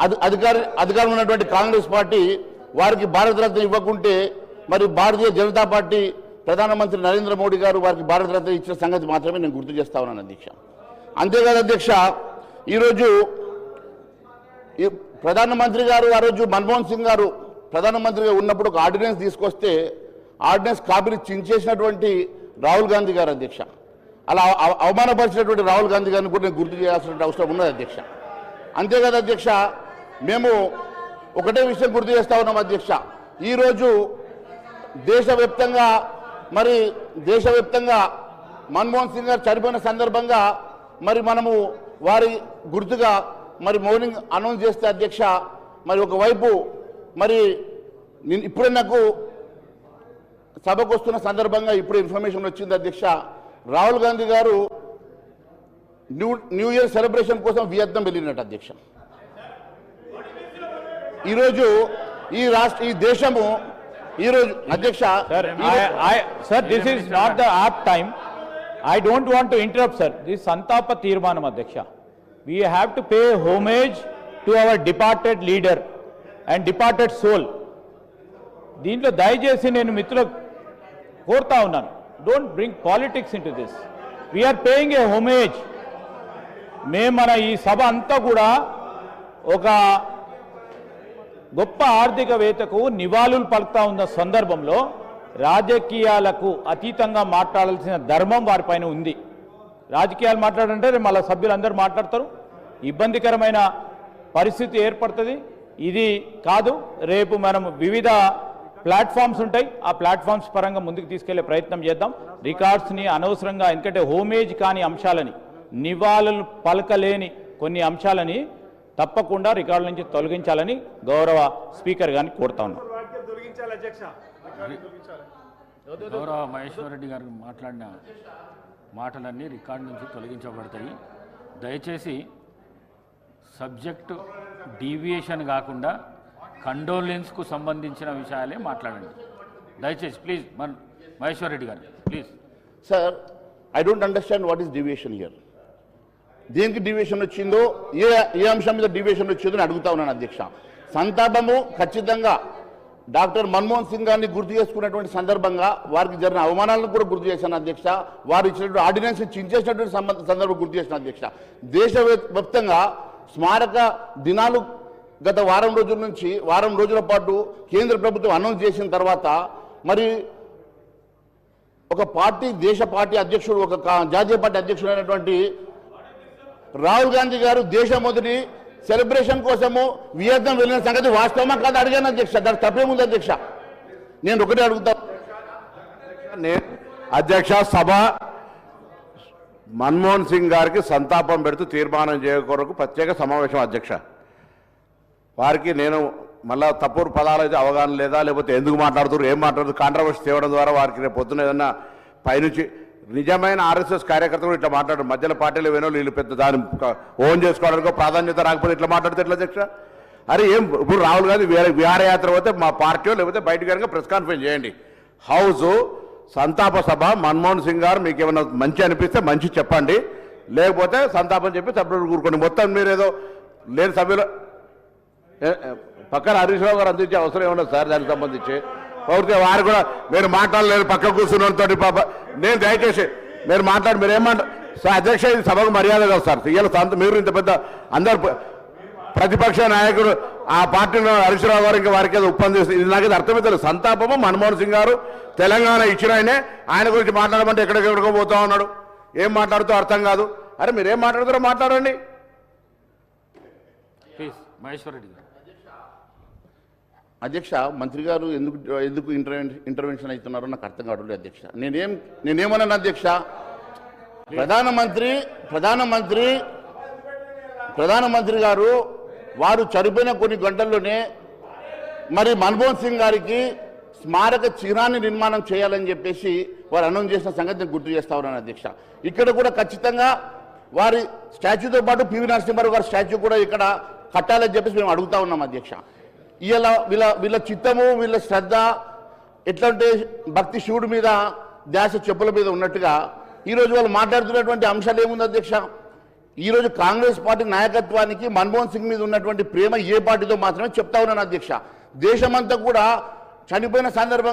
అది అధికారి అధికారం ఉన్నటువంటి కాంగ్రెస్ పార్టీ వారికి భారతరత్న ఇవ్వకుంటే మరి భారతీయ జనతా పార్టీ ప్రధానమంత్రి నరేంద్ర మోడీ గారు వారికి భారతరత్న ఇచ్చిన సంగతి మాత్రమే నేను గుర్తు చేస్తా ఉన్నాను అధ్యక్ష. అంతేకాదు అధ్యక్ష ఈరోజు ఈ ప్రధానమంత్రి గారు ఆ రోజు మన్మోహన్ సింగ్ గారు ప్రధానమంత్రిగా ఉన్నప్పుడు ఒక ఆర్డినెన్స్ తీసుకొస్తే ఆర్డినెన్స్ కాపీని చించేసినటువంటి రాహుల్ గాంధీ గారు అధ్యక్ష. అలా అవమానపరిచినటువంటి రాహుల్ గాంధీ గారిని కూడా నేను గుర్తు చేయాల్సిన అవసరం ఉన్నది అధ్యక్ష. అంతేకాదు అధ్యక్ష మేము ఒకటే విషయం గుర్తు చేస్తా ఉన్నాం అధ్యక్ష. ఈరోజు దేశవ్యాప్తంగా మరి దేశవ్యాప్తంగా మన్మోహన్ సింగ్ గారు చనిపోయిన సందర్భంగా మరి మనము వారి గుర్తుగా మరి మౌనింగ్ అనౌన్స్ చేస్తే అధ్యక్ష మరి ఒకవైపు మరి నేను ఇప్పుడే నాకు సభకు వస్తున్న సందర్భంగా ఇప్పుడు ఇన్ఫర్మేషన్ వచ్చింది అధ్యక్ష. Rahul Gandhi garu new new year celebration కోసం వియత్నం వెళ్ళినట్టు అధ్యక్ష. ఈరోజు ఈ రాష్ట్ర ఈ దేశము ఈరోజు అధ్యక్ష Sir, ఈ- I, I, sir, this is not the apt time. I don't want to interrupt, sir. This is Santapa Tirmanam, Adhyaksha. We have to pay homage to our departed leader and departed soul. దీంట్లో దయచేసి నేను మిత్రులకు కోరుతా ఉన్నాను don't bring politics into this we are paying a homage మేము మన ఈ సభ అంతా కూడా ఒక గొప్ప ఆర్థికవేత్తకు నివాళులు పలుకుతా ఉన్న సందర్భంలో రాజకీయాలకు అతీతంగా మాట్లాడాల్సిన ధర్మం వారిపైన ఉంది. రాజకీయాలు మాట్లాడంటే రేపు మళ్ళీ సభ్యులందరూ మాట్లాడతారు. ఇబ్బందికరమైన పరిస్థితి ఏర్పడుతుంది. ఇది కాదు రేపు మనం వివిధ ప్లాట్ఫామ్స్ ఉంటాయి. ఆ ప్లాట్ఫామ్స్ పరంగా ముందుకు తీసుకెళ్ళే ప్రయత్నం చేద్దాం. రికార్డ్స్ని అనవసరంగా ఎందుకంటే హోమేజ్ కాని అంశాలని నివాళులు పలకలేని కొన్ని అంశాలని తప్పకుండా రికార్డుల నుంచి తొలగించాలని గౌరవ స్పీకర్ గారిని కోరుతా ఉన్నాం. తొలగించాలి అధ్యక్ష? గౌరవ మహేశ్వర్ రెడ్డి గారు మాట్లాడిన మాటలన్నీ రికార్డు నుంచి తొలగించబడతాయి. దయచేసి సబ్జెక్టు డీవియేషన్ కాకుండా కండోలెన్స్కు సంబంధించిన విషయాలే మాట్లాడండి. దయచేసి ప్లీజ్ మన Maheshwar Reddy garu please. Sir I don't understand what is deviation here దేనికి డివియేషన్ వచ్చిందో ఏ ఏ అంశం మీద డివియేషన్ వచ్చిందో అని అడుగుతా ఉన్నాను అధ్యక్ష. సంతాపము ఖచ్చితంగా డాక్టర్ మన్మోహన్ సింగ్ గారిని గుర్తు చేసుకున్నటువంటి సందర్భంగా వారికి జరిగిన అవమానాలను కూడా గుర్తు చేశాను అధ్యక్ష. వారు ఇచ్చినటువంటి ఆర్డినెన్స్ చించేసినటువంటి సంబంధ సందర్భం గుర్తు చేసిన అధ్యక్ష. దేశవ్యాప్తంగా స్మారక దినాలు గత వారం రోజుల నుంచి వారం రోజుల పాటు కేంద్ర ప్రభుత్వం అనౌన్స్ చేసిన తర్వాత మరి ఒక పార్టీ దేశ పార్టీ అధ్యక్షుడు ఒక జాతీయ పార్టీ అధ్యక్షుడు అయినటువంటి రాహుల్ గాంధీ గారు దేశం మొదటి సెలబ్రేషన్ కోసము వియత్నం వెళ్ళిన సంగతి వాస్తవమా కాదు అడిగాను అధ్యక్ష. దానికి తప్పేముంది అధ్యక్ష? నేను ఒకటే అడుగుతా. అధ్యక్ష సభ మన్మోహన్ సింగ్ గారికి సంతాపం పెడుతూ తీర్మానం చేయకొరకు ప్రత్యేక సమావేశం అధ్యక్ష. వారికి నేను మళ్ళా తప్పుడు పదాలు అయితే అవగాహన లేదా? లేకపోతే ఎందుకు మాట్లాడుతున్నారు? ఏం మాట్లాడుతున్నారు? కాంట్రవర్సీ తేవడం ద్వారా వారికి రేపు పొద్దున ఏదన్నా పైనుంచి నిజమైన ఆర్ఎస్ఎస్ కార్యకర్తలు ఇట్లా మాట్లాడరు. మధ్యలో పార్టీలు వేనో వీళ్ళు పెద్ద దాని ఓన్ చేసుకోవడానికో ప్రాధాన్యత రాకపోతే ఇట్లా మాట్లాడితే ఎట్లా అధ్యక్ష? అరే ఏం ఇప్పుడు రాహుల్ గాంధీ వేరే విహారయాత్ర పోతే మా పార్టీ లేకపోతే బయట కనుక ప్రెస్ కాన్ఫరెన్స్ చేయండి. హౌస్ సంతాప సభ మన్మోహన్ సింగ్ గారు మీకు ఏమైనా మంచి అనిపిస్తే మంచి చెప్పండి. లేకపోతే సంతాపం చెప్పి సభ్యులు కూరుకోండి మొత్తం మీరు ఏదో లేని సభ్యులు పక్కన హరీష్ రావు గారు అందించే అవసరం ఏమన్నా సార్ దానికి సంబంధించి? పూర్తిగా వారు కూడా మీరు మాట్లాడలేరు పక్క కూర్చున్న పాప. నేను దయచేసి మీరు మాట్లాడి మీరు ఏమంటారు సార్ అధ్యక్ష ఇది సభకు మర్యాద కాదు సార్. ఇవాళ సంత మీరు ఇంత పెద్ద అందరు ప్రతిపక్ష నాయకుడు ఆ పార్టీలో హరీశ్రావు గారు ఇంకా వారికి ఏదో ఒప్పందిస్తుంది ఇది నాకు అర్థమే తెలియదు సంతాపము మన్మోహన్ సింగ్ గారు తెలంగాణ ఇచ్చిన ఆయనే ఆయన గురించి మాట్లాడమంటే ఎక్కడికెక్కడికో పోతా ఉన్నాడు. ఏం మాట్లాడుతూ అర్థం కాదు. అరే మీరు ఏం మాట్లాడుతారో మాట్లాడండి. ప్లీజ్ మహేశ్వర్ రెడ్డి గారు. అధ్యక్ష మంత్రి గారు ఎందుకు ఎందుకు ఇంటర్వెన్ ఇంటర్వెన్షన్ అవుతున్నారో నాకు అర్థం కావట్లేదు అధ్యక్ష. నేనేం నేనేమన్నాను అధ్యక్ష? ప్రధానమంత్రి ప్రధానమంత్రి ప్రధానమంత్రి గారు వారు చనిపోయిన కొన్ని గంటల్లోనే మరి మన్మోహన్ సింగ్ గారికి స్మారక చిహ్నాన్ని నిర్మాణం చేయాలని చెప్పేసి వారు అనౌన్స్ చేసిన సంగతిని గుర్తు చేస్తా ఉన్నాను అధ్యక్ష. ఇక్కడ కూడా ఖచ్చితంగా వారి స్టాచ్యూతో పాటు పివి నరసింహారావు గారి స్టాచ్యూ కూడా ఇక్కడ కట్టాలని చెప్పేసి మేము అడుగుతా ఉన్నాం అధ్యక్ష. ఇలా వీళ్ళ వీళ్ళ చిత్తము వీళ్ళ శ్రద్ధ ఎట్లంటే భక్తి శివుడి మీద ధ్యాస చెప్పుల మీద ఉన్నట్టుగా ఈరోజు వాళ్ళు మాట్లాడుతున్నటువంటి అంశాలు ఏముంది అధ్యక్ష? ఈరోజు కాంగ్రెస్ పార్టీ నాయకత్వానికి మన్మోహన్ సింగ్ మీద ఉన్నటువంటి ప్రేమ ఏ పార్టీతో మాత్రమే చెప్తా ఉన్నాను అధ్యక్ష. దేశమంతా కూడా చనిపోయిన సందర్భంగా